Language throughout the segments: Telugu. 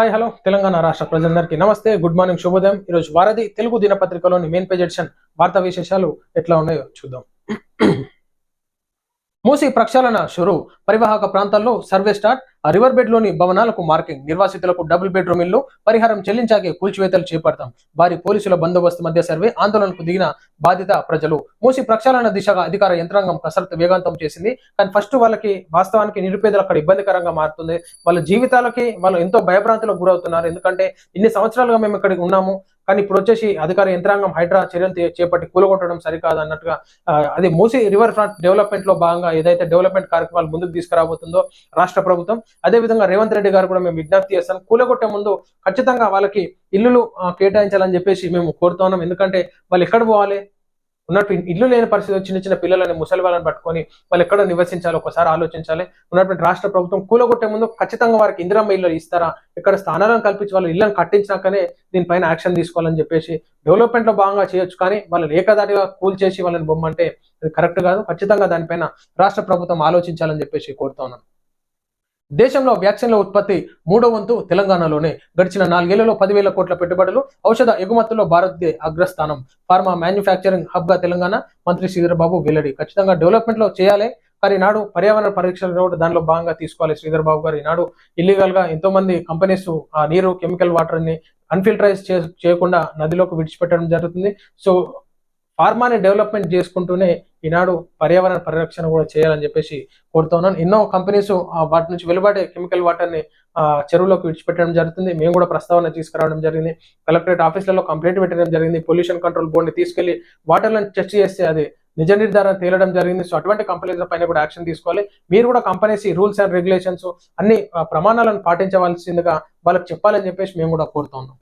హాయ్ హలో తెలంగాణ రాష్ట్ర ప్రజలందరికీ నమస్తే గుడ్ మార్నింగ్ శుభోదయం. ఈరోజు వారధి తెలుగు దినపత్రికలోని మెయిన్ పేజ్ ఎడిషన్ వార్తా విశేషాలు ఎట్లా ఉన్నాయో చూద్దాం. మూసి ప్రక్షాళన షురు. పరివాహక ప్రాంతాల్లో సర్వే స్టార్ట్ రివర్ బెడ్లోని భవనాలకు మార్కింగ్. నిర్వాసితులకు డబుల్ బెడ్రూమ్ ఇల్లు పరిహారం చెల్లించాకే కూల్చివేతలు చేపడతాం. భారీ పోలీసుల బందోబస్తు మధ్య సర్వే ఆందోళనకు దిగిన బాధిత ప్రజలు. మూసి ప్రక్షాళన దిశగా అధికార యంత్రాంగం కసరత్తు వేగవంతం చేసింది. కానీ ఫస్ట్ వాళ్ళకి వాస్తవానికి నిరుపేదలు అక్కడ ఇబ్బందికరంగా మారుతుంది. వాళ్ళ జీవితాలకి వాళ్ళు ఎంతో భయభ్రాంతులకు గురవుతున్నారు. ఎందుకంటే ఇన్ని సంవత్సరాలుగా మేము ఇక్కడికి ఉన్నాము. కానీ ఇప్పుడు వచ్చేసి అధికార యంత్రాంగం హైడ్రా చర్యలు చేపట్టి కూలగొట్టడం సరికాదు అన్నట్టుగా అది మూసి రివర్ ఫ్రంట్ డెవలప్మెంట్లో భాగంగా ఏదైతే డెవలప్మెంట్ కార్యక్రమాలు ముందుకు తీసుకురాబోతుందో రాష్ట్ర ప్రభుత్వం అదే విధంగా రేవంత్ రెడ్డి గారు కూడా మేము విజ్ఞప్తి చేస్తాం. కూలగొట్టే ముందు ఖచ్చితంగా వాళ్ళకి ఇల్లులు కేటాయించాలని చెప్పేసి మేము కోరుతున్నాం ఎందుకంటే వాళ్ళు ఎక్కడ పోవాలి? ఉన్నట్టు ఇల్లు లేని పరిస్థితి చిన్న చిన్న పిల్లలని ముసలి వాళ్ళని పట్టుకొని వాళ్ళు ఎక్కడ నివసించాలి? ఒకసారి ఆలోచించాలి. ఉన్నటువంటి రాష్ట్ర ప్రభుత్వం కూలగొట్టే ముందు ఖచ్చితంగా వారికి ఇందిరమ్మ ఇల్లు ఇస్తారా? ఇక్కడ స్థానాలను కల్పించి వాళ్ళు ఇళ్ళని కట్టించినాకనే దీనిపైన యాక్షన్ తీసుకోవాలని చెప్పేసి డెవలప్మెంట్లో భాగంగా చేయొచ్చు. కానీ వాళ్ళని ఏకదాటిగా కూల్ చేసి వాళ్ళని బొమ్మంటే అది కరెక్ట్ కాదు. ఖచ్చితంగా దానిపైన రాష్ట్ర ప్రభుత్వం ఆలోచించాలని చెప్పేసి కోరుతా ఉన్నాను దేశంలో వ్యాక్సిన్ల ఉత్పత్తి మూడో వంతు తెలంగాణలోనే. గడిచిన నాలుగేళ్ళలో పదివేల కోట్ల పెట్టుబడులు ఔషధ ఎగుమతుల్లో భారత్దే అగ్రస్థానం. ఫార్మా మ్యానుఫ్యాక్చరింగ్ హబ్గా తెలంగాణ. మంత్రి శ్రీధర్బాబు వెల్లడి. ఖచ్చితంగా డెవలప్మెంట్లో చేయాలి కానీ నాడు పర్యావరణ పరీక్షలు కూడా దానిలో భాగంగా తీసుకోవాలి శ్రీధర్బాబు గారు. ఈనాడు ఇల్లీగల్గా ఎంతోమంది ఎంతో మంది కంపెనీస్ ఆ నీరు కెమికల్ వాటర్ని అన్ఫిల్టరైజ్ చేయకుండా నదిలోకి విడిచిపెట్టడం జరుగుతుంది. సో ఫార్మాని డెవలప్మెంట్ చేసుకుంటూనే ఈనాడు పర్యావరణ పరిరక్షణ కూడా చేయాలని చెప్పేసి కోరుతా ఉన్నాను. ఎన్నో కంపెనీస్ వాటి నుంచి వెలువడే కెమికల్ వాటర్ని చెరువులోకి విడిచిపెట్టడం జరుగుతుంది. మేము కూడా ప్రస్తావన తీసుకురావడం జరిగింది. కలెక్టరేట్ ఆఫీసులలో కంప్లైంట్ పెట్టడం జరిగింది. పొల్యూషన్ కంట్రోల్ బోర్డుని తీసుకెళ్ళి వాటర్లను టెస్ట్ చేస్తే అది నిజ నిర్ధారణ తేలడం జరిగింది. సో అటువంటి కంపెనీల పైన కూడా యాక్షన్ తీసుకోవాలి. మీరు కూడా కంపెనీస్ రూల్స్ అండ్ రెగ్యులేషన్స్ అన్ని ప్రమాణాలను పాటించవలసిందిగా వాళ్ళకి చెప్పాలని చెప్పేసి మేము కూడా కోరుతున్నాం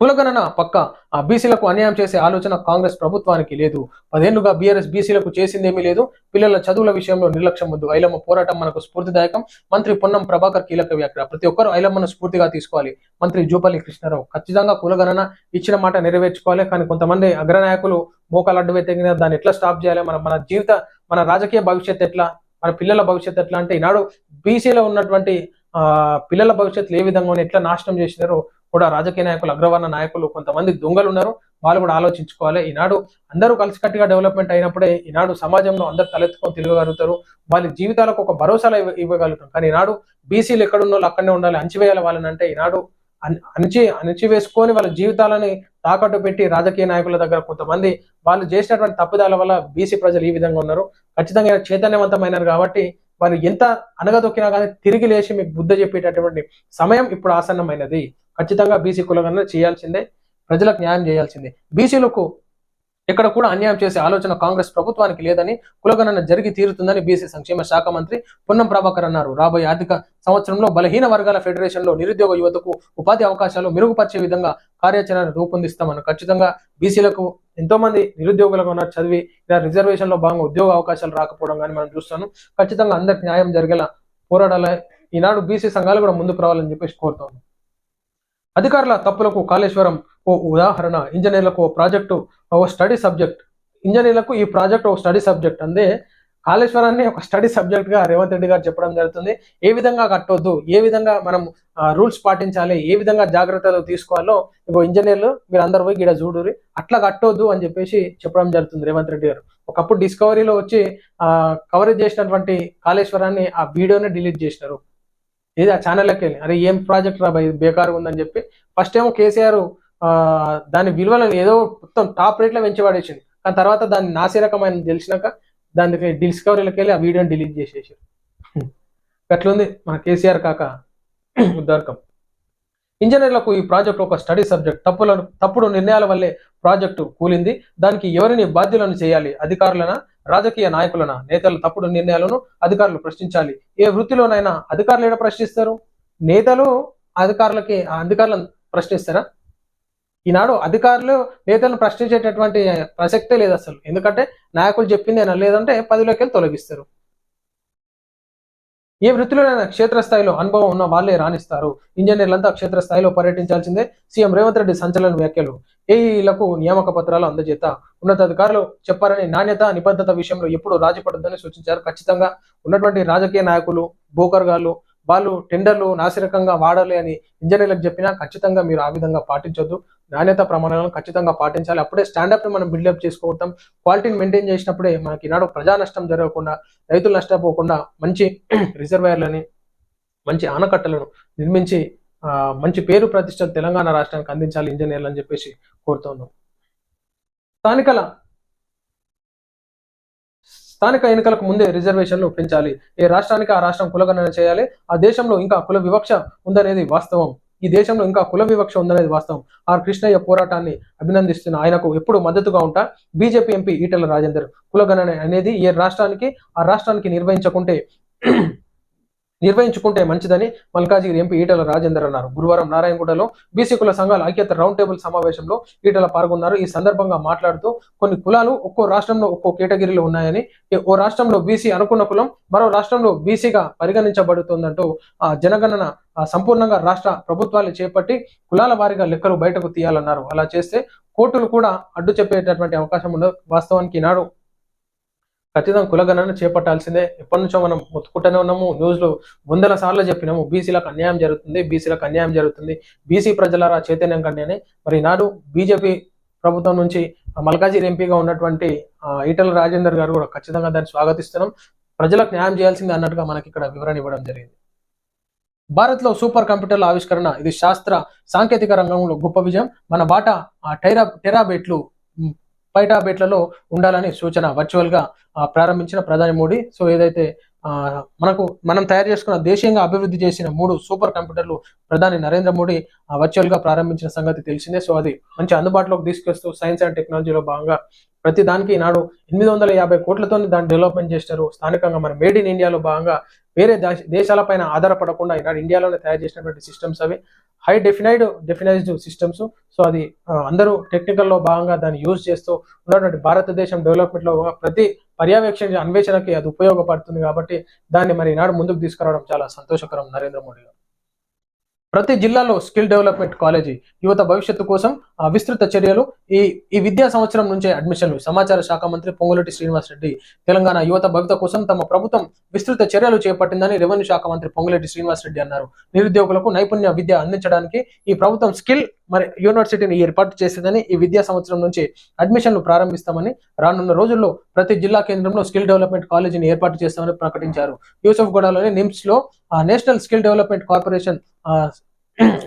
కులగణన పక్క. ఆ బీసీలకు అన్యాయం చేసే ఆలోచన కాంగ్రెస్ ప్రభుత్వానికి లేదు. పదేళ్ళుగా బీఆర్ఎస్ బీసీలకు చేసిందేమీ లేదు. పిల్లల చదువుల విషయంలో నిర్లక్ష్యం వద్దు. ఐలమ్మ పోరాటం మనకు స్ఫూర్తిదాయకం. మంత్రి పొన్నం ప్రభాకర్ కీలక వ్యాఖ్య. ప్రతి ఒక్కరు ఐలమ్మను స్ఫూర్తిగా తీసుకోవాలి. మంత్రి జూపల్లి కృష్ణారావు ఖచ్చితంగా కులగణన ఇచ్చిన మాట నెరవేర్చుకోవాలి. కానీ కొంతమంది అగ్రనాయకులు మోకాలు అడ్డు పెట్టిన దాన్ని ఎట్లా స్టాప్ చేయాలి? మన మన జీవిత మన రాజకీయ భవిష్యత్ ఎట్లా? మన పిల్లల భవిష్యత్ ఎట్లా? అంటే ఈనాడు బీసీలో ఉన్నటువంటి పిల్లల భవిష్యత్తులు ఏ విధంగా ఎట్లా నాశనం చేసినారో కూడా రాజకీయ నాయకులు అగ్రవర్ణ నాయకులు కొంతమంది దొంగలు ఉన్నారు. వాళ్ళు కూడా ఆలోచించుకోవాలి. ఈనాడు అందరూ కలిసికట్టుగా డెవలప్మెంట్ అయినప్పుడే ఈనాడు సమాజంలో అందరూ తలెత్తుకొని తిరగగలుగుతారు. వాళ్ళ జీవితాలకు ఒక భరోసా ఇవ్వ ఇవ్వగలుగుతాం కానీ ఈనాడు బీసీలు ఎక్కడున్న వాళ్ళు అక్కడనే ఉండాలి. అణచివేయాలి వాళ్ళని అంటే ఈనాడు అణచి అణచివేసుకొని వాళ్ళ జీవితాలని తాకట్టు పెట్టి రాజకీయ నాయకుల దగ్గర కొంతమంది వాళ్ళు చేసినటువంటి తప్పుదాల వల్ల బీసీ ప్రజలు ఈ విధంగా ఉన్నారు. ఖచ్చితంగా చైతన్యవంతమైనారు కాబట్టి వారు ఎంత అనగదొక్కినా కానీ తిరిగి లేచి మీకు బుద్ధ చెప్పేటటువంటి సమయం ఇప్పుడు ఆసన్నమైనది. ఖచ్చితంగా బీసీ కులగణన చేయాల్సిందే. ప్రజలకు న్యాయం చేయాల్సిందే. బీసీలకు ఎక్కడ కూడా అన్యాయం చేసే ఆలోచన కాంగ్రెస్ ప్రభుత్వానికి లేదని కులగణన జరిగి తీరుతుందని బీసీ సంక్షేమ శాఖ మంత్రి పొన్నం ప్రభాకర్ అన్నారు. రాబోయే ఆర్థిక సంవత్సరంలో బలహీన వర్గాల ఫెడరేషన్లో నిరుద్యోగ యువతకు ఉపాధి అవకాశాలు మెరుగుపరిచే విధంగా కార్యాచరణ రూపొందిస్తామని ఖచ్చితంగా బీసీలకు ఎంతో మంది నిరుద్యోగులుగా ఉన్నారు చదివి ఇలా రిజర్వేషన్లో భాగంగా ఉద్యోగ అవకాశాలు రాకపోవడం కానీ మనం చూస్తాను. ఖచ్చితంగా అందరికి న్యాయం జరిగేలా పోరాడాలి. ఈనాడు బీసీ సంఘాలు కూడా ముందుకు రావాలని చెప్పేసి కోరుతాను అధికారుల తప్పులకు కాళేశ్వరం ఓ ఉదాహరణ. ఇంజనీర్లకు ఓ ప్రాజెక్టు ఓ స్టడీ సబ్జెక్ట్. ఇంజనీర్లకు ఈ ప్రాజెక్ట్ ఒక స్టడీ సబ్జెక్ట్ అందే. కాళేశ్వరాన్ని ఒక స్టడీ సబ్జెక్ట్గా రేవంత్ రెడ్డి గారు చెప్పడం జరుగుతుంది. ఏ విధంగా కట్టొద్దు? ఏ విధంగా మనం రూల్స్ పాటించాలి? ఏ విధంగా జాగ్రత్తలు తీసుకోవాలో? ఇంకో ఇంజనీర్లు మీరు అందరు పోయి గిడ చూడురి అట్లా కట్టొద్దు అని చెప్పేసి చెప్పడం జరుగుతుంది రేవంత్ రెడ్డి గారు. ఒకప్పుడు డిస్కవరీలో వచ్చి కవరేజ్ చేసినటువంటి కాళేశ్వరాన్ని ఆ వీడియోని డిలీట్ చేసినారు. ఇది ఆ ఛానల్కి వెళ్ళి అరే ఏం ప్రాజెక్ట్ రా బేకారు ఉందని చెప్పి. ఫస్ట్ ఏమో కేసీఆర్ దాని విలువలను ఏదో మొత్తం టాప్ రేట్లో పెంచబడేసింది కానీ తర్వాత దాన్ని నాసిరకమైన తెలిసినాక దానికి డిస్కవరీలోకి వెళ్ళి ఆ వీడియోని డిలీట్ చేసేసారు అట్లుంది మన కేసీఆర్ కాక ఉద్దార్కం. ఇంజనీర్లకు ఈ ప్రాజెక్ట్ ఒక స్టడీ సబ్జెక్ట్ తప్పుల తప్పుడు నిర్ణయాల వల్లే ప్రాజెక్టు కూలింది. దానికి ఎవరిని బాధ్యులను చేయాలి? అధికారులన? రాజకీయ నాయకులన? నేతలు తప్పుడు నిర్ణయాలను అధికారులు ప్రశ్నించాలి. ఏ వృత్తిలోనైనా అధికారులు ఏడ ప్రశ్నిస్తారు? నేతలు అధికారులకి ఆ అధికారులను ప్రశ్నిస్తారా? ఈనాడు అధికారులు నేతలను ప్రశ్నించేటటువంటి ప్రసక్తే లేదు అసలు. ఎందుకంటే నాయకులు చెప్పింది ఏనా లేదంటే పదిలోకి వెళ్ళి తొలగిస్తారు. ఏ వృత్తిలోనైనా క్షేత్రస్థాయిలో అనుభవం ఉన్న వాళ్ళే రాణిస్తారు. ఇంజనీర్లంతా క్షేత్రస్థాయిలో పర్యటించాల్సిందే. సీఎం రేవంత్ రెడ్డి సంచలన వ్యాఖ్యలు. ఏఈలకు నియామక పత్రాలు అందజేత. ఉన్నతాధికారులు చెప్పారని నాణ్యత నిబద్ధత విషయంలో ఎప్పుడు రాజీ పడొద్దని సూచించారు. ఖచ్చితంగా ఉన్నటువంటి రాజకీయ నాయకులు బోకర్గాళ్ళు వాళ్ళు టెండర్లు నాసిరకంగా వాడాలి అని ఇంజనీర్లకు చెప్పినా ఖచ్చితంగా మీరు ఆ విధంగా పాటించొద్దు. నాణ్యత ప్రమాణాలను ఖచ్చితంగా పాటించాలి. అప్పుడే స్టాండప్ని మనం బిల్డప్ చేసుకోవటం క్వాలిటీని మెయింటైన్ చేసినప్పుడే మనకి ఈనాడు ప్రజా నష్టం జరగకుండా రైతులు నష్టపోకుండా మంచి రిజర్వాయర్లని మంచి ఆనకట్టలను నిర్మించి మంచి పేరు ప్రతిష్ట తెలంగాణ రాష్ట్రానికి అందించాలి ఇంజనీర్లు అని చెప్పేసి కోరుతున్నాం స్థానికల స్థానిక ఎన్నికలకు ముందే రిజర్వేషన్లు పెంచాలి ఏ రాష్ట్రానికి ఆ రాష్ట్రం కులగణన చేయాలి. ఆ దేశంలో ఇంకా కుల వివక్ష ఉందనేది వాస్తవం. ఈ దేశంలో ఇంకా కుల వివక్ష ఉందనేది వాస్తవం. ఆర్ కృష్ణయ్య పోరాటాన్ని అభినందిస్తున్న ఆయనకు ఎప్పుడు మద్దతుగా ఉంటా బీజేపీ ఎంపీ ఈటెల రాజేందర్. కులగణన అనేది ఏ రాష్ట్రానికి ఆ రాష్ట్రానికి నిర్వహించకుంటే నిర్వహించుకుంటే మంచిదని మల్కాజిగిరి ఎంపీ ఈటెల రాజేందర్ అన్నారు. గురువారం నారాయణగూడలో బీసీ కుల సంఘాల ఐక్యత రౌండ్ టేబుల్ సమావేశంలో ఈటెల పాల్గొన్నారు. ఈ సందర్భంగా మాట్లాడుతూ కొన్ని కులాలు ఒక్కో రాష్ట్రంలో ఒక్కో కేటగిరీలో ఉన్నాయని ఓ రాష్ట్రంలో బీసీ అనుకున్న కులం మరో రాష్ట్రంలో బీసీగా పరిగణించబడుతుందంటూ ఆ జనగణన సంపూర్ణంగా రాష్ట్ర ప్రభుత్వాలు చేపట్టి కులాల వారీగా లెక్కలు బయటకు తీయాలన్నారు. అలా చేస్తే కోర్టులు కూడా అడ్డు చెప్పేటటువంటి అవకాశం ఉండదు. వాస్తవానికి ఈనాడు ఖచ్చితంగా కులగణన చేపట్టాల్సిందే. ఎప్పటి నుంచో మనం మొత్తుకుంటూనే ఉన్నాము. న్యూస్లో వందల సార్లు చెప్పినాము బీసీలకు అన్యాయం జరుగుతుంది బీసీలకు అన్యాయం జరుగుతుంది. బీసీ ప్రజలరా చైతన్యం కంటేనే మరి నాడు బీజేపీ ప్రభుత్వం నుంచి మల్కాజిర్ ఎంపీగా ఉన్నటువంటి ఈటల రాజేందర్ గారు కూడా ఖచ్చితంగా దాన్ని స్వాగతిస్తున్నాం. ప్రజలకు న్యాయం చేయాల్సిందే అన్నట్టుగా మనకి ఇక్కడ వివరణ ఇవ్వడం జరిగింది. భారత్లో సూపర్ కంప్యూటర్ల ఆవిష్కరణ ఇది శాస్త్ర సాంకేతిక రంగంలో గొప్ప విజయం. మన బాట ఆ, టెరాబేట్లు ఉమ్, ఉండాలని సూచన వర్చువల్గా ప్రారంభించిన ప్రధాని మోడీ. సో ఏదైతే మనకు మనం తయారు చేసుకున్న దేశీయంగా అభివృద్ధి చేసిన మూడు సూపర్ కంప్యూటర్లు ప్రధాని నరేంద్ర మోడీ ఆ, వర్చువల్గా ప్రారంభించిన సంగతి తెలిసిందే. సో అది మంచి అందుబాటులోకి తీసుకొస్తూ సైన్స్ అండ్ టెక్నాలజీలో భాగంగా ప్రతి దానికి ఈనాడు ఎనిమిది వందల యాభై కోట్లతో దాన్ని డెవలప్మెంట్ చేస్తారు స్థానికంగా మన మేడ్ ఇన్ ఇండియాలో భాగంగా వేరే దేశ దేశాలపైన ఆధారపడకుండా ఈనాడు ఇండియాలోనే తయారు చేసినటువంటి సిస్టమ్స్ అవి. High defined defined systems. So అది అందరూ టెక్నికల్లో భాగంగా దాన్ని యూజ్ చేస్తూ ఉన్నటువంటి భారతదేశం డెవలప్మెంట్లో ప్రతి పర్యవేక్షణ అన్వేషణకి అది ఉపయోగపడుతుంది కాబట్టి దాన్ని మరి ఈనాడు ముందుకు తీసుకురావడం చాలా సంతోషకరం. నరేంద్ర మోడీ ప్రతి జిల్లాలో స్కిల్ డెవలప్మెంట్ కాలేజీ యువత భవిష్యత్తు కోసం విస్తృత చర్యలు ఈ ఈ విద్యా సంవత్సరం నుంచే అడ్మిషన్లు. సమాచార శాఖ మంత్రి పొంగులేటి శ్రీనివాస్ రెడ్డి తెలంగాణ యువత భవిత కోసం తమ ప్రభుత్వం విస్తృత చర్యలు చేపట్టిందని రెవెన్యూ శాఖ మంత్రి పొంగులేటి శ్రీనివాస్ రెడ్డి అన్నారు. నిరుద్యోగులకు నైపుణ్య విద్య అందించడానికి ఈ ప్రభుత్వం స్కిల్ మరి యూనివర్సిటీని ఏర్పాటు చేసిందని ఈ విద్యా సంవత్సరం నుంచి అడ్మిషన్లు ప్రారంభిస్తామని రానున్న రోజుల్లో ప్రతి జిల్లా కేంద్రంలో స్కిల్ డెవలప్మెంట్ కాలేజీని ఏర్పాటు చేస్తామని ప్రకటించారు. యూసఫ్ గూడలోని నిమ్స్లో నేషనల్ స్కిల్ డెవలప్మెంట్ కార్పొరేషన్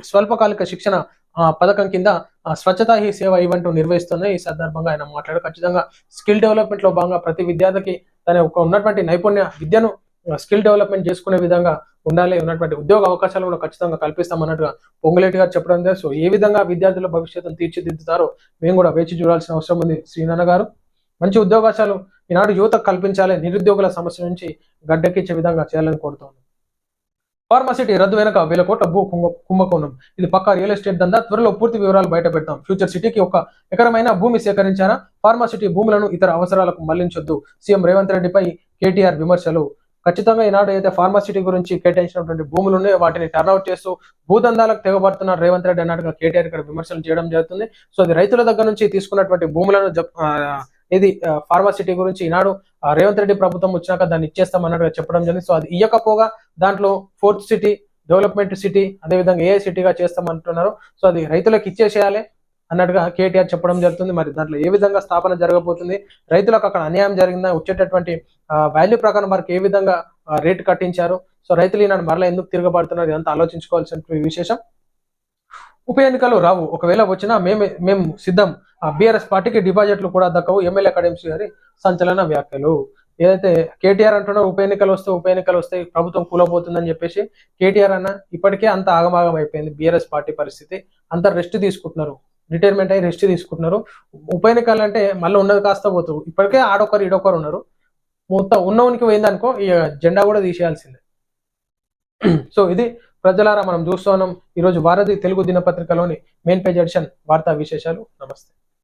స్వల్పకాలిక శిక్షణ పథకం కింద ఆ, స్వచ్ఛతా హీ సేవ ఈవెంట్ నిర్వహిస్తుంది ఈ సందర్భంగా ఆయన మాట్లాడారు. ఖచ్చితంగా స్కిల్ డెవలప్మెంట్లో భాగంగా ప్రతి విద్యార్థికి తన యొక్క ఉన్నటువంటి నైపుణ్య విద్యను స్కిల్ డెవలప్మెంట్ చేసుకునే విధంగా ఉండాలి ఉన్నటువంటి ఉద్యోగ అవకాశాలు కూడా ఖచ్చితంగా కల్పిస్తామన్నట్టుగా పొంగులేటి గారు చెప్పడం సో ఏ విధంగా విద్యార్థుల భవిష్యత్తును తీర్చిదిద్దుతారో మేము కూడా వేచి చూడాల్సిన అవసరం ఉంది. శ్రీనాన్న గారు మంచి ఉద్యోగాశాలు ఈనాడు యువతకు కల్పించాలి నిరుద్యోగుల సమస్య నుంచి గడ్డెక్కించే విధంగా చేయాలని కోరుతున్నాను ఫార్మసిటీ రద్దు వెనక వేల కోట్ల భూ కుంభ- కుంభకోణం. ఇది పక్కా రియల్ ఎస్టేట్ దందా. త్వరలో పూర్తి వివరాలు బయట పెడతాం. ఫ్యూచర్ సిటీకి ఒక ఎకరమైన భూమి సేకరించారా? ఫార్మాసిటీ భూములను ఇతర అవసరాలకు మళ్ళించొద్దు. సీఎం రేవంత్ రెడ్డిపై కేటీఆర్ విమర్శలు. ఖచ్చితంగా ఈనాడు అయితే ఫార్మసిటీ గురించి కేటాయించినటువంటి భూములు ఉన్నాయి వాటిని టర్న్అవుట్ చేస్తూ భూదందాలకు తెగబడుతున్న రేవంత్ రెడ్డి అన్నట్టుగా కేటీఆర్ ఇక్కడ విమర్శలు చేయడం జరుగుతుంది. సో అది రైతుల దగ్గర నుంచి తీసుకున్నటువంటి భూములను ఇది ఫార్మాసిటీ గురించి ఈనాడు రేవంత్ రెడ్డి ప్రభుత్వం వచ్చినాక దాన్ని ఇచ్చేస్తాం అన్నట్టుగా చెప్పడం జరిగింది. సో అది ఇయ్యకపోగా దాంట్లో ఫోర్త్ సిటీ డెవలప్మెంట్ సిటీ అదేవిధంగా ఏ సిటీగా చేస్తామంటున్నారు. సో అది రైతులకు ఇచ్చేసేయాలి అన్నట్టుగా కేటీఆర్ చెప్పడం జరుగుతుంది. మరి దాంట్లో ఏ విధంగా స్థాపన జరగబోతుంది? రైతులకు అక్కడ అన్యాయం జరిగిందా? వచ్చేటటువంటి వాల్యూ ప్రకారం వారికి ఏ విధంగా రేటు కట్టించారు? సో రైతులు ఈనాడు మరలా ఎందుకు తిరగబడుతున్నారు? ఇదంతా ఆలోచించుకోవాల్సిన విశేషం. ఉప ఎన్నికలు రావు. ఒకవేళ వచ్చినా మేము మేము సిద్ధం. బీఆర్ఎస్ పార్టీకి డిపాజిట్లు కూడా దక్కవు. ఎమ్మెల్యే అకాడమిక్స్ గారి సంచలన వ్యాఖ్యలు. ఏదైతే కేటీఆర్ అంటున్నా ఉప ఎన్నికలు వస్తే ఉప ఎన్నికలు వస్తే ప్రభుత్వం కూలబోతుందని చెప్పేసి కేటీఆర్ అన్న ఇప్పటికే అంత ఆగమాగం అయిపోయింది బీఆర్ఎస్ పార్టీ పరిస్థితి. అంత రెస్ట్ తీసుకుంటున్నారు. రిటైర్మెంట్ అయ్యి రెస్ట్ తీసుకుంటున్నారు. ఉప ఎన్నికలు అంటే మళ్ళీ ఉన్నది కాస్త పోతారు ఇప్పటికే ఆడొకరు ఇడొకరు ఉన్నారు. మొత్తం ఉన్నవనికి పోయిందనుకో ఈ జెండా కూడా తీసేయాల్సిందే. సో ఇది ప్రజలారా మనం చూస్తున్నాం. ఈరోజు వారధి తెలుగు దినపత్రికలోని మెయిన్ పేజ్ ఎడిషన్ వార్తా విశేషాలు. నమస్తే.